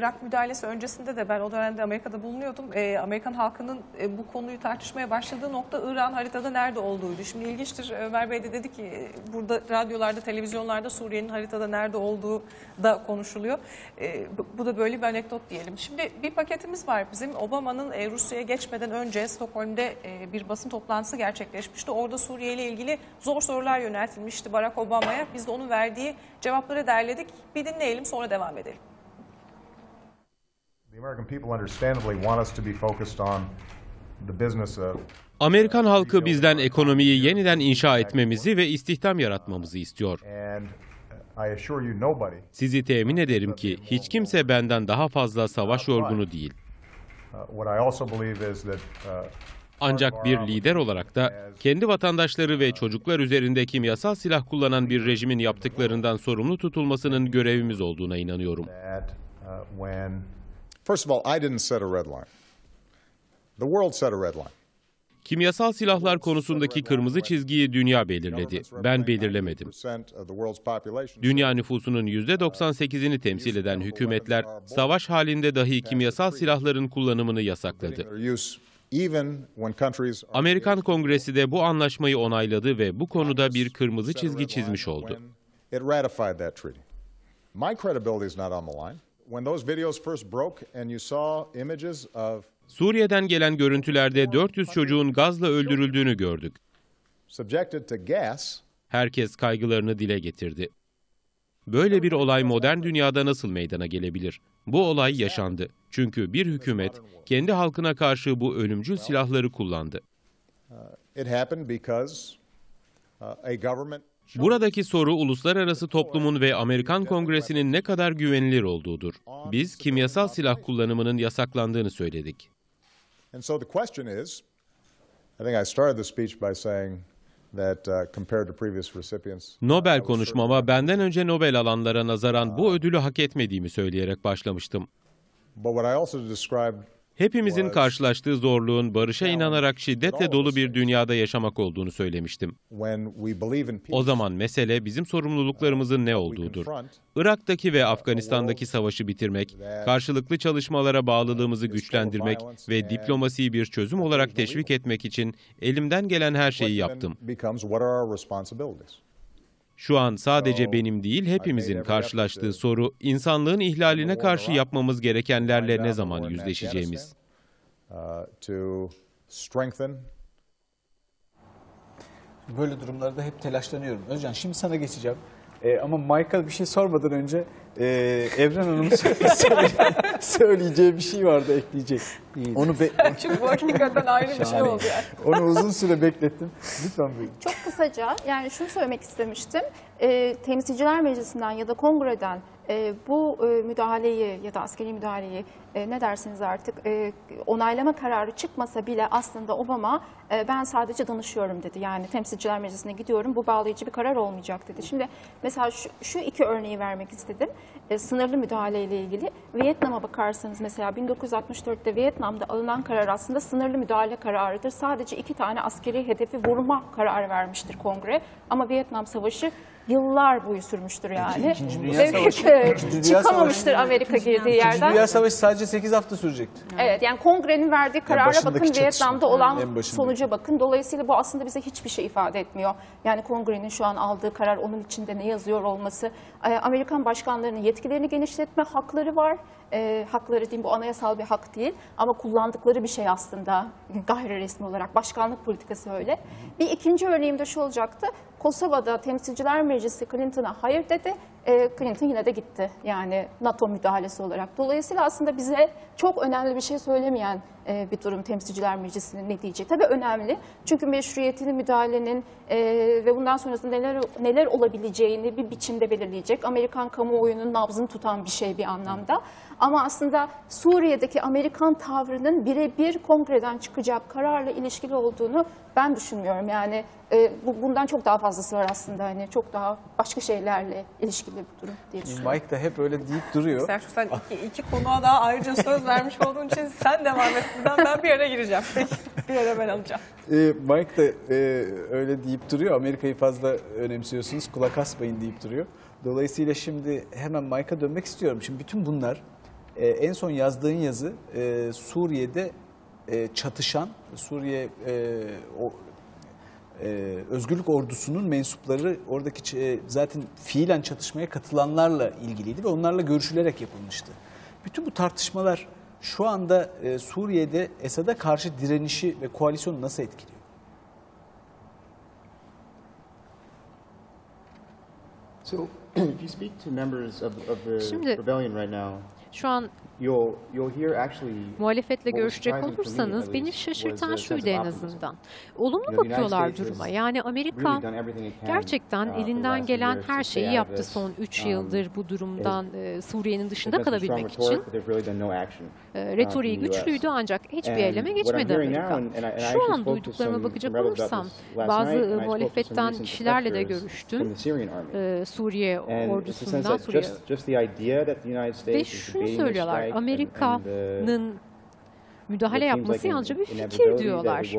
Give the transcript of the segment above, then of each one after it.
Irak müdahalesi öncesinde de ben o dönemde Amerika'da bulunuyordum. Ee, Amerikan halkının e, bu konuyu tartışmaya başladığı nokta Irak'ın haritada nerede olduğuydu. Şimdi ilginçtir Ömer Bey de dedi ki e, burada radyolarda, televizyonlarda Suriye'nin haritada nerede olduğu da konuşuluyor. Bu- bu da böyle bir anekdot diyelim. Şimdi bir paketimiz var bizim. Obama'nın e, Rusya'ya geçmeden önce Stockholm'de e, bir basın toplantısı gerçekleşmişti. Orada Suriye ile ilgili zor sorular yöneltilmişti Barack Obama'ya. Biz de onun verdiği cevapları derledik. Bir dinleyelim sonra devam edelim. The American people understandably want us to be focused on the business of Amerikan halkı bizden ekonomiyi yeniden inşa etmemizi ve istihdam yaratmamızı istiyor. and I assure you nobody Sizi temin ederim ki hiç kimse benden daha fazla savaş yorgunu değil. uh, what I also believe is that uh, Ancak bir lider olarak da kendi vatandaşları ve çocuklar üzerinde kimyasal silah kullanan bir rejimin yaptıklarından sorumlu tutulmasının görevimiz olduğuna inanıyorum. First of all, I didn't set a red line. The world set a red line. Kimyasal silahlar konusundaki kırmızı çizgiyi dünya belirledi. Ben belirlemedim. Dünya nüfusunun %98'ini temsil eden hükümetler savaş halinde dahi kimyasal silahların kullanımını yasakladı. Amerikan Kongresi de bu anlaşmayı onayladı ve bu konuda bir kırmızı çizgi çizmiş oldu. When those videos first broke and you saw images of Suriye'den gelen görüntülerde 400 çocuğun gazla öldürüldüğünü gördük. subjected to gas, Herkes kaygılarını dile getirdi. Böyle bir olay modern dünyada nasıl meydana gelebilir? Bu olay yaşandı. Çünkü bir hükümet kendi halkına karşı bu ölümcül silahları kullandı. it happened because uh, Buradaki soru uluslararası toplumun ve Amerikan Kongresi'nin ne kadar güvenilir olduğudur. Biz kimyasal silah kullanımının yasaklandığını söyledik. Uh, Nobel konuşmama benden önce Nobel alanlara nazaran bu ödülü hak etmediğimi söyleyerek başlamıştım. but what I also described Hepimizin karşılaştığı zorluğun barışa inanarak şiddetle dolu bir dünyada yaşamak olduğunu söylemiştim. O zaman mesele bizim sorumluluklarımızın ne olduğudur. Irak'taki ve Afganistan'daki savaşı bitirmek, karşılıklı çalışmalara bağlılığımızı güçlendirmek ve diplomasiyi bir çözüm olarak teşvik etmek için elimden gelen her şeyi yaptım. Şu an sadece benim değil hepimizin karşılaştığı soru insanlığın ihlaline karşı yapmamız gerekenlerle ne zaman yüzleşeceğimiz. To strengthen Böyle durumlarda hep telaşlanıyorum. Özcan şimdi sana geçeceğim. Ee, ama Michael bir şey sormadan önce e, Evren Hanım'ın söyle- söyleyeceği bir şey vardı ekleyecek. Onu be- Çünkü bu hakikaten ayrı bir şey oldu yani. onu uzun süre beklettim. Lütfen buyurun. Çok kısaca yani şunu söylemek istemiştim. Ee, Temsilciler Meclisi'nden ya da Kongre'den e, bu e, müdahaleyi ya da askeri müdahaleyi e, ne dersiniz artık e, onaylama kararı çıkmasa bile aslında Obama ben sadece danışıyorum dedi. Yani Temsilciler Meclisi'ne gidiyorum bu bağlayıcı bir karar olmayacak dedi. Şimdi mesela şu, şu iki örneği vermek istedim. Sınırlı müdahale ile ilgili Vietnam'a bakarsanız mesela 1964'te Vietnam'da alınan karar aslında sınırlı müdahale kararıdır. Sadece iki tane askeri hedefi vurma kararı vermiştir kongre. Ama Vietnam Savaşı yıllar boyu sürmüştür yani. İkinci Dünya Ve Savaşı- evet, İkinci Dünya çıkamamıştır Savaşı- Amerika girdiği İkinci yerden. Dünya Savaşı sadece 8 hafta sürecekti. Evet yani kongrenin verdiği karara başındaki bakın çatışma. Vietnam'da olan başındaki. sonuca bakın. Dolayısıyla bu aslında bize hiçbir şey ifade etmiyor. Yani kongrenin şu an aldığı karar onun içinde ne yazıyor olması. Ee, Amerikan başkanlarının yetkilerini genişletme hakları var. Ee, hakları diyeyim bu anayasal bir hak değil ama kullandıkları bir şey aslında gayri resmi olarak başkanlık politikası öyle. Bir ikinci örneğim de şu olacaktı. Kosova'da Temsilciler Meclisi Clinton'a hayır dedi. Ee, Clinton yine de gitti yani NATO müdahalesi olarak. Dolayısıyla aslında bize çok önemli bir şey söylemeyen e, bir durum Temsilciler Meclisi'nin ne diyeceği. Tabii önemli çünkü meşruiyetini müdahalenin e, ve bundan sonrasında neler neler olabileceğini bir biçimde belirleyecek. Amerikan kamuoyunun nabzını tutan bir şey bir anlamda. Ama aslında Suriye'deki Amerikan tavrının birebir kongreden çıkacak kararla ilişkili olduğunu ben düşünmüyorum. Yani e, bu, bundan çok daha fazlası var aslında. Hani çok daha başka şeylerle ilişkili bir durum diye düşünüyorum. Mike de hep öyle deyip duruyor. Selçuk sen iki, iki konuğa daha ayrıca söz vermiş olduğun için sen devam et. Ben, ben bir ara gireceğim. Bir ara ben alacağım. Ee, Mike de e, öyle deyip duruyor. Amerika'yı fazla önemsiyorsunuz. Kulak asmayın deyip duruyor. Dolayısıyla şimdi hemen Mike'a dönmek istiyorum. Şimdi bütün bunlar e, en son yazdığın yazı e, Suriye'de e, çatışan Suriye e, o e, Özgürlük Ordusu'nun mensupları oradaki e, zaten fiilen çatışmaya katılanlarla ilgiliydi ve onlarla görüşülerek yapılmıştı. Bütün bu tartışmalar şu anda e, Suriye'de Esad'a karşı direnişi ve koalisyonu nasıl etkiliyor? So, if you speak to members of, of the Şimdi- rebellion right now, Şu an muhalefetle görüşecek olursanız beni least, şaşırtan şuydu en azından. Olumlu bakıyorlar duruma. Yani Amerika gerçekten uh, elinden gelen her şeyi yaptı son 3 Um, yıldır bu durumdan e, Suriye'nin dışında kalabilmek için. E, uh, Retoriği güçlüydü ancak hiçbir eyleme geçmedi Amerika. Şu an duyduklarıma bakacak olursam bazı muhalefetten kişilerle de görüştüm. E, Suriye ordusundan Suriye ve şunu söylüyorlar. Amerika'nın müdahale yapması yalnızca bir fikir diyorlar.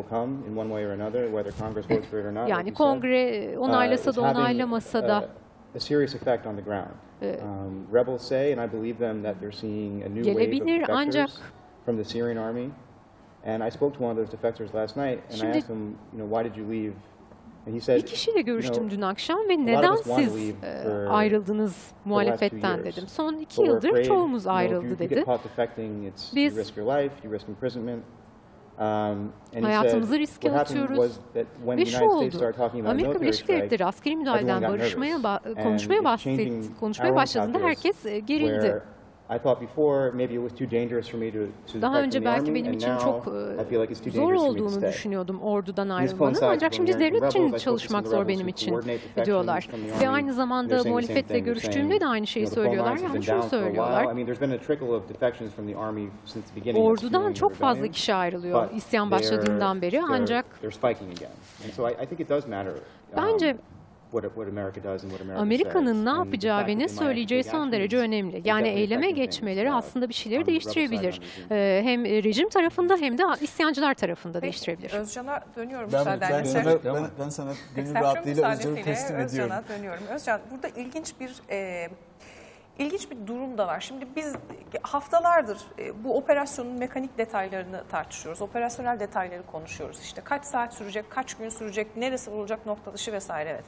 Yani kongre Uh, onaylasa da onaylamasa uh, da a serious effect on the ground. Um, rebels say, and I believe them, that they're seeing a new wave of Gelebilir, defectors ancak- from the Syrian army. And I spoke to one of those defectors last night, and Şimdi- I asked him, you know, why did you leave? Bir kişiyle görüştüm dün akşam ve neden siz e, for ayrıldınız muhalefetten dedim. Son iki yıldır çoğumuz ayrıldı dedi. Biz-. Um, Hayatımızı riske atıyoruz. Ve şu oldu. Amerika Birleşik Devletleri askeri müdahaleden barışmaya konuşmaya bahset, konuşmaya başladığında herkes e, gerildi. I thought before maybe it was too dangerous for me to, to Daha önce belki benim için çok zor olduğunu düşünüyordum ordudan ayrılmanın. Ancak şimdi devlet için çalışmak zor benim için diyorlar. Ve aynı zamanda muhalefetle görüştüğümde de aynı şeyi söylüyorlar. Yani şunu söylüyorlar. Ordudan çok fazla kişi ayrılıyor isyan başladığından beri ancak matter. um, Bence what, what America does and what America Amerika'nın ne yapacağı ve ne söyleyeceği son derece önemli. Yani eyleme geçmeleri aslında bir şeyleri değiştirebilir. Ee, Hem rejim tarafında hem de isyancılar tarafında değiştirebilir. Özcan'a dönüyorum Ben, ben, sana, ben, ben sana gönül rahatlığıyla Özcan'ı teslim ediyorum. Özcan'a dönüyorum. Özcan burada ilginç bir e, ilginç bir durum da var. Şimdi biz haftalardır e, bu operasyonun mekanik detaylarını tartışıyoruz. Operasyonel detayları konuşuyoruz. İşte kaç saat sürecek, kaç gün sürecek, neresi vurulacak nokta dışı vesaire evet.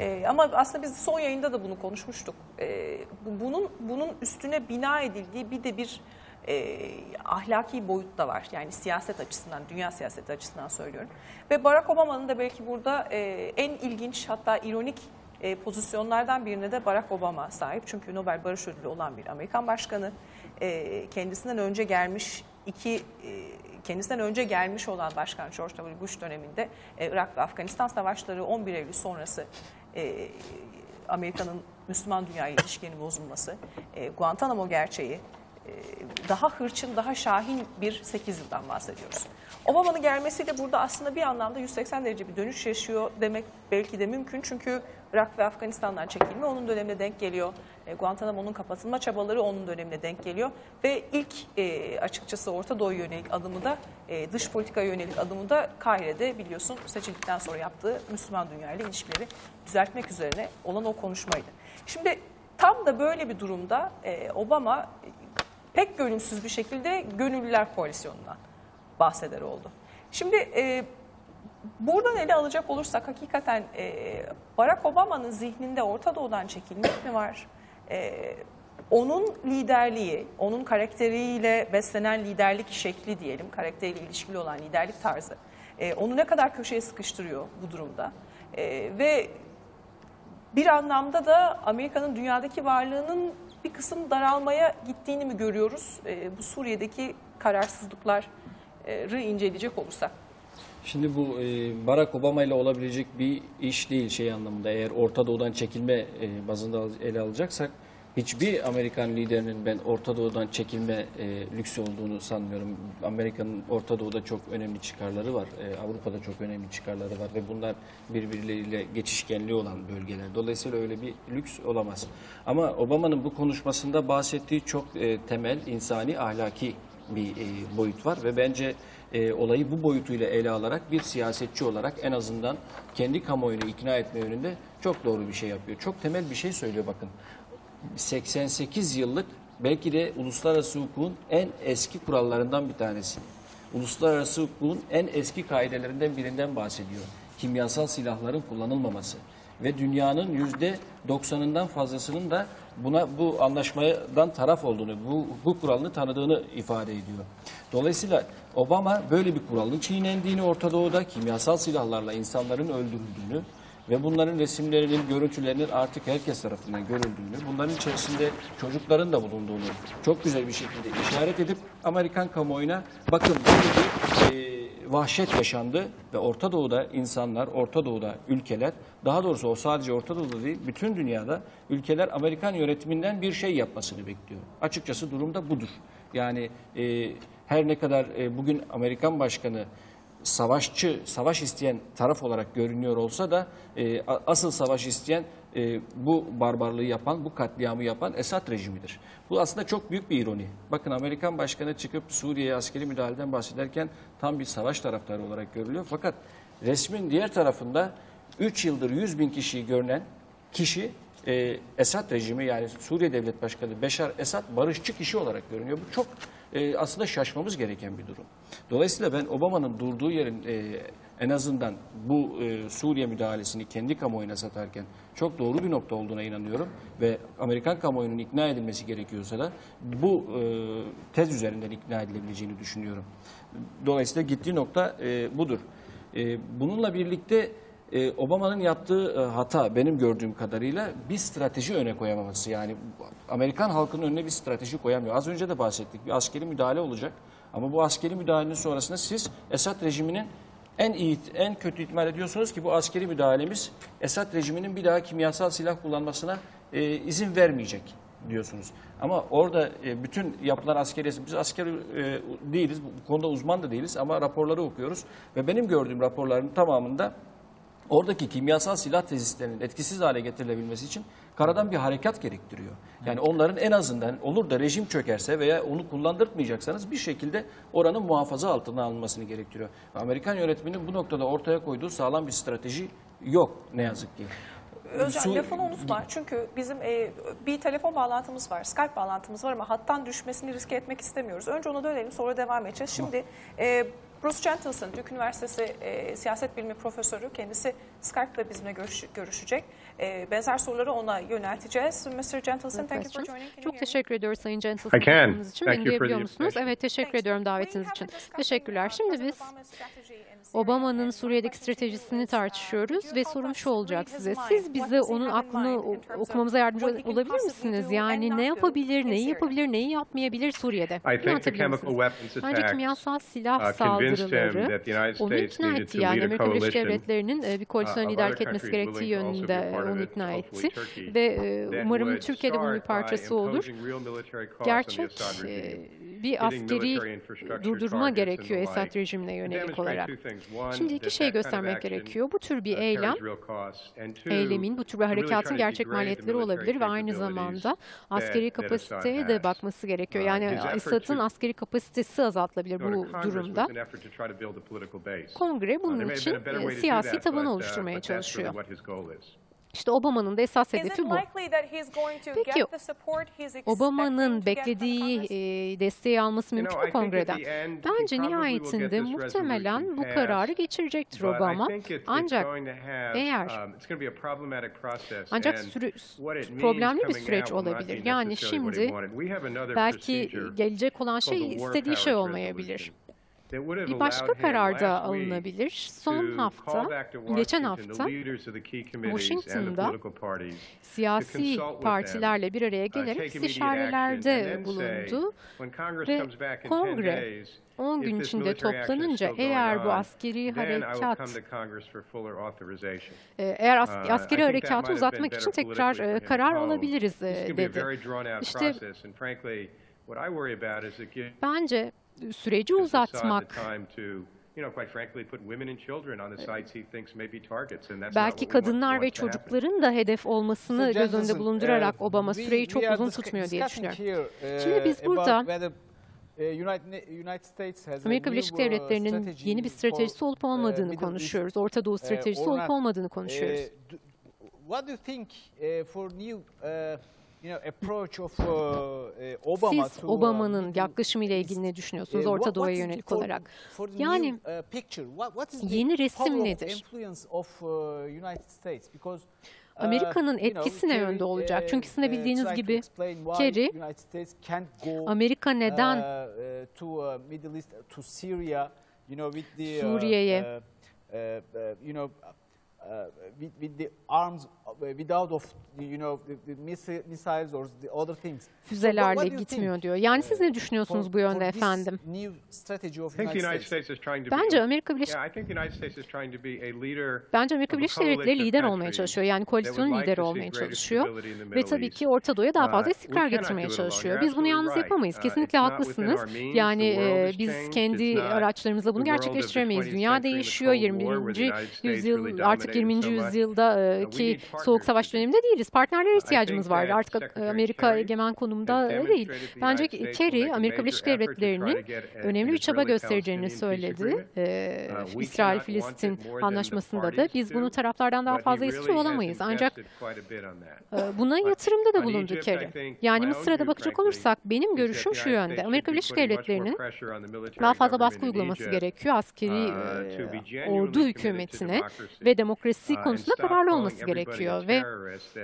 E, ama aslında biz son yayında da bunu konuşmuştuk. E, bu- bunun bunun üstüne bina edildiği bir de bir e, ahlaki boyut da var. Yani siyaset açısından, dünya siyaseti açısından söylüyorum. Ve Barack Obama'nın da belki burada e, en ilginç hatta ironik e, pozisyonlardan birine de Barack Obama sahip. Çünkü Nobel Barış Ödülü olan bir Amerikan başkanı. E, kendisinden önce gelmiş iki e, kendisinden önce gelmiş olan Başkan George W. Bush döneminde e, Irak ve Afganistan savaşları 11 Eylül sonrası e, Amerika'nın Müslüman dünya ilişkilerinin bozulması, e, Guantanamo gerçeği, e, daha hırçın, daha şahin bir 8 yıldan bahsediyoruz. Obama'nın gelmesiyle burada aslında bir anlamda 180 derece bir dönüş yaşıyor demek belki de mümkün. Çünkü Irak ve Afganistan'dan çekilme onun dönemine denk geliyor. E, Guantanamo'nun kapatılma çabaları onun dönemine denk geliyor. Ve ilk e, açıkçası Orta Doğu yönelik adımı da e, dış politika yönelik adımı da Kahire'de biliyorsun seçildikten sonra yaptığı Müslüman dünya ile ilişkileri düzeltmek üzerine olan o konuşmaydı. Şimdi tam da böyle bir durumda e, Obama e, pek gönülsüz bir şekilde Gönüllüler Koalisyonu'ndan bahseder oldu. Şimdi e, buradan ele alacak olursak hakikaten e, Barack Obama'nın zihninde Orta Doğu'dan çekilmek mi var? E, onun liderliği, onun karakteriyle beslenen liderlik şekli diyelim, karakteriyle ilişkili olan liderlik tarzı, e, onu ne kadar köşeye sıkıştırıyor bu durumda? E, ve bir anlamda da Amerika'nın dünyadaki varlığının bir kısım daralmaya gittiğini mi görüyoruz? E, bu Suriye'deki kararsızlıkları inceleyecek olursak. Şimdi bu e, Barack Obama ile olabilecek bir iş değil şey anlamında. Eğer Orta Doğu'dan çekilme e, bazında ele alacaksak hiçbir Amerikan liderinin ben Orta Doğu'dan çekilme e, lüksü olduğunu sanmıyorum. Amerika'nın Orta Doğu'da çok önemli çıkarları var. E, Avrupa'da çok önemli çıkarları var ve bunlar birbirleriyle geçişkenliği olan bölgeler. Dolayısıyla öyle bir lüks olamaz. Ama Obama'nın bu konuşmasında bahsettiği çok temel insani ahlaki bir boyut var ve bence e, olayı bu boyutuyla ele alarak bir siyasetçi olarak en azından kendi kamuoyunu ikna etme yönünde çok doğru bir şey yapıyor. Çok temel bir şey söylüyor bakın. 88 yıllık belki de uluslararası hukukun en eski kurallarından bir tanesi. Uluslararası hukukun en eski kaidelerinden birinden bahsediyor. Kimyasal silahların kullanılmaması ve dünyanın yüzde 90'ından fazlasının da buna bu anlaşmadan taraf olduğunu, bu hukuk kuralını tanıdığını ifade ediyor. Dolayısıyla Obama böyle bir kuralın çiğnendiğini Orta Doğu'da kimyasal silahlarla insanların öldürüldüğünü ve bunların resimlerinin, görüntülerinin artık herkes tarafından görüldüğünü, bunların içerisinde çocukların da bulunduğunu çok güzel bir şekilde işaret edip Amerikan kamuoyuna bakın böyle bir e, vahşet yaşandı ve Orta Doğu'da insanlar, Orta Doğu'da ülkeler, daha doğrusu o sadece Orta Doğu'da değil, bütün dünyada ülkeler Amerikan yönetiminden bir şey yapmasını bekliyor. Açıkçası durumda budur. Yani e, her ne kadar e, bugün Amerikan Başkanı savaşçı, savaş isteyen taraf olarak görünüyor olsa da e, asıl savaş isteyen e, bu barbarlığı yapan, bu katliamı yapan Esad rejimidir. Bu aslında çok büyük bir ironi. Bakın Amerikan Başkanı çıkıp Suriye'ye askeri müdahaleden bahsederken tam bir savaş taraftarı olarak görülüyor. Fakat resmin diğer tarafında 3 yıldır 100 bin kişiyi görünen kişi e, Esad rejimi yani Suriye Devlet Başkanı Beşar Esad barışçı kişi olarak görünüyor. Bu çok e, aslında şaşmamız gereken bir durum. Dolayısıyla ben Obama'nın durduğu yerin e, en azından bu e, Suriye müdahalesini kendi kamuoyuna satarken çok doğru bir nokta olduğuna inanıyorum ve Amerikan kamuoyunun ikna edilmesi gerekiyorsa da bu e, tez üzerinden ikna edilebileceğini düşünüyorum. Dolayısıyla gittiği nokta e, budur. E, bununla birlikte e, Obama'nın yaptığı e, hata benim gördüğüm kadarıyla bir strateji öne koyamaması. Yani Amerikan halkının önüne bir strateji koyamıyor. Az önce de bahsettik bir askeri müdahale olacak. Ama bu askeri müdahalenin sonrasında siz Esad rejiminin en iyi, en kötü ihtimal ediyorsunuz ki bu askeri müdahalemiz Esad rejiminin bir daha kimyasal silah kullanmasına e, izin vermeyecek diyorsunuz. Ama orada e, bütün yapılan askeri, biz asker e, değiliz, bu konuda uzman da değiliz ama raporları okuyoruz. Ve benim gördüğüm raporların tamamında oradaki kimyasal silah tesislerinin etkisiz hale getirilebilmesi için karadan bir harekat gerektiriyor. Yani onların en azından olur da rejim çökerse veya onu kullandırtmayacaksanız bir şekilde oranın muhafaza altına alınmasını gerektiriyor. Amerikan yönetiminin bu noktada ortaya koyduğu sağlam bir strateji yok ne yazık ki. Özcan Su- lafını unutma. Çünkü bizim e, bir telefon bağlantımız var, Skype bağlantımız var ama hattan düşmesini riske etmek istemiyoruz. Önce ona dönelim sonra devam edeceğiz. Şimdi e, Bruce Gentleson, Duke Üniversitesi e, siyaset bilimi profesörü. Kendisi Skype'la bizimle görüş- görüşecek. E, benzer soruları ona yönelteceğiz. Mr. Gentleson, thank you for joining. Can Çok teşekkür ediyoruz Sayın I Gentleson can. katıldığınız için. Thank Beni you for the musunuz? Evet teşekkür ediyorum davetiniz için. Teşekkürler. uh, Şimdi biz Obama'nın Suriye'deki stratejisini is, uh, tartışıyoruz ve sorum şu olacak size. Siz bize onun aklını okumamıza yardımcı can olabilir misiniz? Yani ne yapabilir, neyi yapabilir, neyi yapmayabilir Suriye'de? I Bence kimyasal silah uh, saldırıları onu ikna etti. Yani Amerika Birleşik coalition Devletleri'nin e, bir koalisyon uh, liderlik etmesi gerektiği yönünde onu ikna etti. Ve e, umarım would Türkiye'de bunun bir parçası olur. Gerçek e, bir askeri durdurma gerekiyor Esad rejimine yönelik olarak. Şimdi iki şey göstermek gerekiyor. Bu tür bir uh, eylem eylemin, bu tür bir harekatın gerçek maliyetleri olabilir ve aynı zamanda askeri kapasiteye de bakması gerekiyor. Uh, Yani Esad'ın askeri kapasitesi azaltılabilir bu durumda. Kongre Uh, bunun için e, siyasi taban oluşturmaya çalışıyor. İşte Obama'nın da esas hedefi bu. Peki, Obama'nın beklediği e, desteği alması mümkün mü kongreden? Bence nihayetinde muhtemelen bu kararı geçirecektir Obama. Ancak eğer um, it's going to be a problematic process, ancak sürü- problemli bir süreç olabilir. Yani şimdi belki gelecek olan şey istediği şey olmayabilir. Bir başka karar da alınabilir. Son hafta, geçen hafta Washington'da siyasi partilerle bir araya uh, gelerek istişarelerde bulundu. ve comes back in 10 kongre days, 10 if gün içinde toplanınca eğer bu askeri harekat come to Congress for fuller authorization. e, eğer as- Uh, askeri harekatı uzatmak için tekrar e, karar alabiliriz e, dedi. İşte bence süreci uzatmak belki kadınlar ve çocukların da hedef olmasını göz önünde bulundurarak uh, Obama süreyi çok uzun tutmuyor diye düşünüyorum. uh, Şimdi biz burada uh, Amerika Birleşik Devletleri'nin yeni bir stratejisi olup olmadığını konuşuyoruz. Orta Doğu stratejisi olup olmadığını konuşuyoruz. What do you think for new uh, uh, uh, Siz uh, Obama'nın Middle yaklaşımıyla ilgili ne uh, düşünüyorsunuz what- Orta Doğu'ya yönelik olarak? Yani uh, yeni resim nedir? uh, uh, Amerika'nın etkisi ne yönde olacak? uh, Çünkü sizin de uh, bildiğiniz gibi Kerry, Amerika neden uh, uh, uh, uh, Suriye'ye uh, uh, uh, uh, uh, without of you know the, the missi- missiles or the other things. Füzelerle gitmiyor think, diyor. Yani siz uh, ne düşünüyorsunuz for- bu yönde efendim? New strategy of I think the United United States. States is trying to Bence be, Amerika Birleşik Devletleri lider olmaya çalışıyor. Yani that would koalisyon like lideri olmaya çalışıyor. Ve tabii ki Orta Doğu'ya daha fazla Uh, istikrar we cannot getirmeye çalışıyor. Biz bunu yalnız yapamayız. Uh, Kesinlikle haklısınız. Yani e, biz kendi araçlarımızla bunu gerçekleştiremeyiz. 20th Dünya değişiyor. Cold War, where the 21. United States yüzyıl artık dominated 20. so e, soğuk savaş döneminde değiliz. Partnerlere ihtiyacımız think var. that Artık Amerika egemen konumda değil. Bence Kerry Amerika Birleşik Devletleri'nin önemli bir çaba göstereceğini söyledi. Ee, Uh, İsrail-Filistin anlaşmasında da biz bunu taraflardan daha fazla istiyor olamayız. Ancak e, buna yatırımda da bulundu Kerry. Yani Mısır'a da bakacak olursak benim görüşüm şu yönde. Amerika Birleşik Devletleri'nin daha fazla baskı uygulaması gerekiyor askeri uh, e, ordu hükümetine ve demokrasi uh, konusunda kararlı olması gerekiyor ve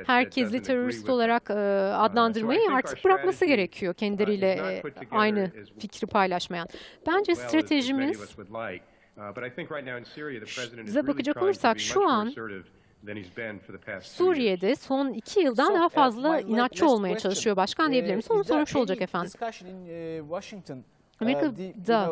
herkesi terörist olarak e, adlandırmayı artık bırakması gerekiyor uh, kendileriyle aynı fikri paylaşmayan. Bence stratejimiz. Uh, Bize bakacak olursak şu an. Suriye'de son iki yıldan daha uh, fazla inatçı olmaya çalışıyor başkan Uh, diyebilir misin? Onun is there sorum şu olacak efendim. uh, uh, Amerika'da-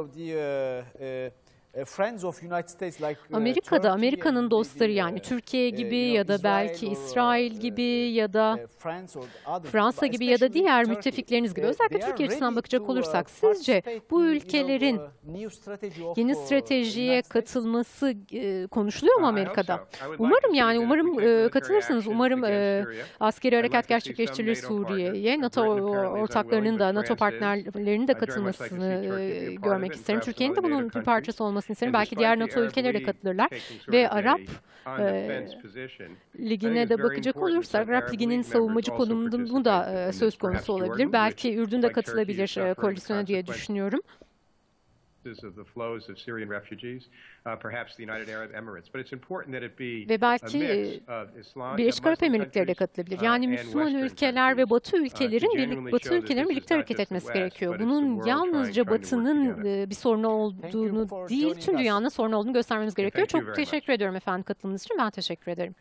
like uh, Amerika'da Turkey Amerika'nın dostları the, yani Türkiye gibi ya da Israel belki or, İsrail gibi ya da France or other- Fransa gibi ya da diğer Turkey, müttefikleriniz gibi özellikle Türkiye açısından bakacak uh, olursak sizce bu ülkelerin new strategy of, yeni stratejiye katılması e, konuşuluyor mu I hope Amerika'da? Umarım yani umarım e, katılırsınız. Umarım e, askeri harekat gerçekleştirilir NATO partners. Suriye'ye. NATO ortaklarının da NATO partnerlerinin de katılmasını Turkey be a e, part of görmek isterim. Türkiye'nin de bunun bir parçası olmasını isterim. Belki diğer NATO ülkeleri de katılırlar. Ve Arap e, Ligine de bakacak olursak Arap Ligi'nin savunmacı konumu da söz konusu olabilir. Belki Ürdün de katılabilir e, koalisyona diye düşünüyorum. Ve belki Birleşik Arap Emirlikleri de katılabilir. uh, Yani Müslüman ülkeler ve Batı uh, ülkelerin birlik Batı ülkelerin birlikte hareket etmesi gerekiyor. but it's the Bunun yalnızca Batı'nın e, bir sorunu olduğunu değil, tüm dünyanın sorunu olduğunu göstermemiz gerekiyor. Çok teşekkür ediyorum efendim katılımınız için. Ben teşekkür ederim.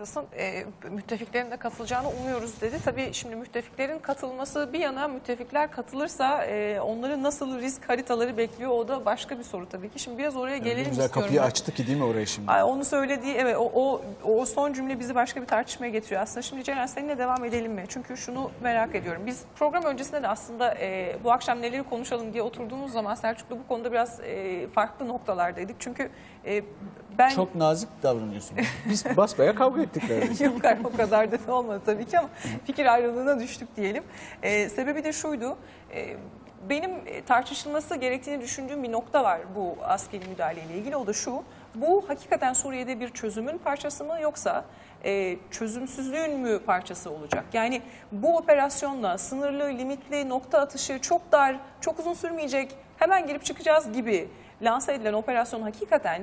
Boris e, müttefiklerin de katılacağını umuyoruz dedi. Tabii şimdi müttefiklerin katılması bir yana müttefikler katılırsa e, onları nasıl risk haritaları bekliyor o da başka bir soru tabii ki. Şimdi biraz oraya Yani gelelim güzel istiyorum. kapıyı açtı ki değil mi oraya şimdi? Ay, onu söylediği evet o, o, o son cümle bizi başka bir tartışmaya getiriyor aslında. Şimdi Ceren seninle devam edelim mi? Çünkü şunu merak ediyorum. Biz program öncesinde de aslında e, bu akşam neleri konuşalım diye oturduğumuz zaman Selçuk'la bu konuda biraz e, farklı noktalardaydık. Çünkü e, ben... Çok nazik davranıyorsun. Biz basbaya kavga ettik neredeyse. Yok o kadar da olmadı tabii ki ama fikir ayrılığına düştük diyelim. Ee, sebebi de şuydu. e, benim tartışılması gerektiğini düşündüğüm bir nokta var bu askeri müdahaleyle ilgili. O da şu. Bu hakikaten Suriye'de bir çözümün parçası mı yoksa e, çözümsüzlüğün mü parçası olacak? Yani bu operasyonla sınırlı, limitli, nokta atışı çok dar, çok uzun sürmeyecek, hemen girip çıkacağız gibi lanse edilen operasyon hakikaten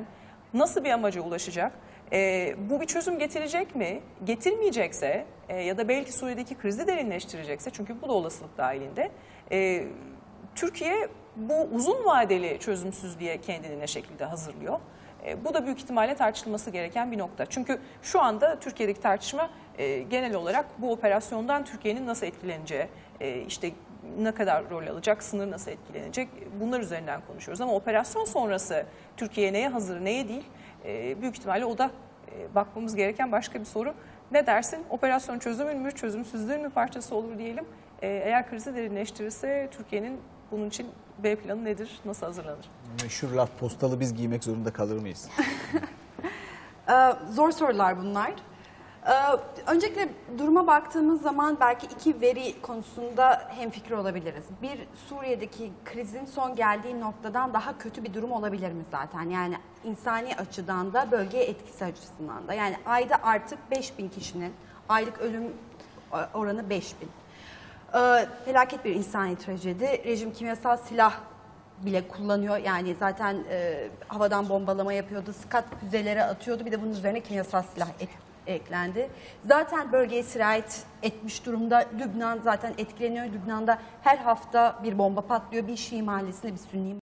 nasıl bir amaca ulaşacak? Ee, bu bir çözüm getirecek mi? Getirmeyecekse e, ya da belki Suriye'deki krizi derinleştirecekse çünkü bu da olasılık dahilinde e, Türkiye bu uzun vadeli çözümsüzlüğe kendini ne şekilde hazırlıyor? E, bu da büyük ihtimalle tartışılması gereken bir nokta. Çünkü şu anda Türkiye'deki tartışma e, genel olarak bu operasyondan Türkiye'nin nasıl etkileneceği, e, işte ne kadar rol alacak, sınır nasıl etkilenecek bunlar üzerinden konuşuyoruz. Ama operasyon sonrası Türkiye neye hazır, neye değil e, büyük ihtimalle o da e, bakmamız gereken başka bir soru. Ne dersin? Operasyon çözümün mü, çözümsüzlüğün mü parçası olur diyelim. E, eğer krizi derinleştirirse Türkiye'nin bunun için B planı nedir, nasıl hazırlanır? Meşhur laf postalı biz giymek zorunda kalır mıyız? Ee, zor sorular bunlar. Ee, öncelikle duruma baktığımız zaman belki iki veri konusunda hemfikir olabiliriz. Bir, Suriye'deki krizin son geldiği noktadan daha kötü bir durum olabilir mi zaten? Yani insani açıdan da bölgeye etkisi açısından da. Yani ayda artık 5000 kişinin aylık ölüm Oranı 5000. Ee, felaket bir insani trajedi. Rejim kimyasal silah bile kullanıyor. Yani zaten e, havadan bombalama yapıyordu, skat füzeleri atıyordu. Bir de bunun üzerine kimyasal silah ek- eklendi. Zaten bölgeye sirayet etmiş durumda. Lübnan zaten etkileniyor. Lübnan'da her hafta bir bomba patlıyor. Bir Şii mahallesinde bir Sünni